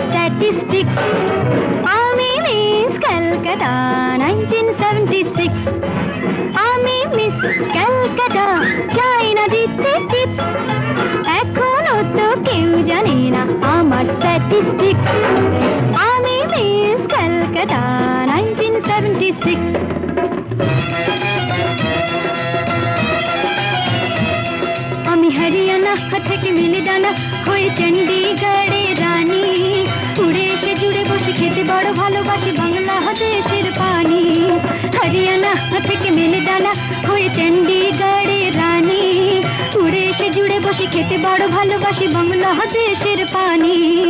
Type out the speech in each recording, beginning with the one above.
কেউ জানে না আমার স্ট্যাটিস্টিক্স আমি miss Calcutta nineteen seventy six আমি মিস ক্যালকাটা চাই না দিতে টিপস এখনও তো কেউ জানে না আমার স্ট্যাটিস্টিক্স আমি miss Calcutta nineteen seventy six আমি হরিয়ানা থেকে মিলিদানা হয়ে চণ্ডীগড়ে ভালোবাসি বাংলাদেশের পানি। হরিয়ানা থেকে মিলিদানা হয়ে চণ্ডীগড়ে রানী। উড়ে এসে জুড়ে বসে খেতে বড় ভালোবাসি বাংলাদেশের পানি।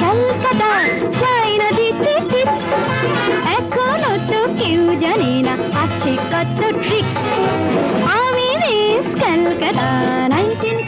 Kolkata চাই না দিতে টিপস এখনও তো কেউ জানে না আছে কত ট্রিক্স আমি মিস কলকাতা নাইনটিন